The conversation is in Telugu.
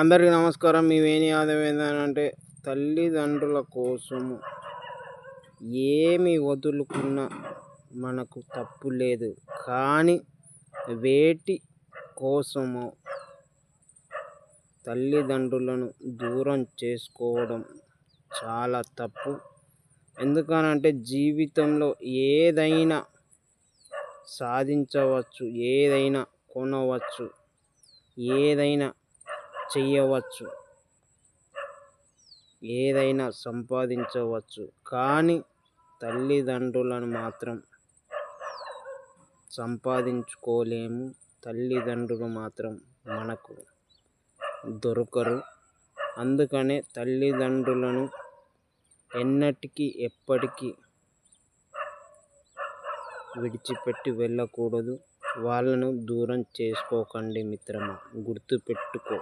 అందరికీ నమస్కారం. మేమేమి ఆదాయం ఏంటంటే తల్లిదండ్రుల కోసము ఏమి వదులుకున్నా మనకు తప్పు లేదు. కానీ వేటి కోసమో తల్లిదండ్రులను దూరం చేసుకోవడం చాలా తప్పు. ఎందుకనంటే జీవితంలో ఏదైనా సాధించవచ్చు ఏదైనా కొనవచ్చు ఏదైనా చేయవచ్చు. ఏదైనా సంపాదించవచ్చు. కానీ తల్లిదండ్రులను మాత్రం సంపాదించుకోలేము. తల్లిదండ్రులు మాత్రం మనకు దొరకరు. అందుకనే తల్లిదండ్రులను ఎన్నటికీ ఎప్పటికీ విడిచిపెట్టి వెళ్ళకూడదు. వాళ్ళను దూరం చేసుకోకండి మిత్రమా. గుర్తుపెట్టుకో.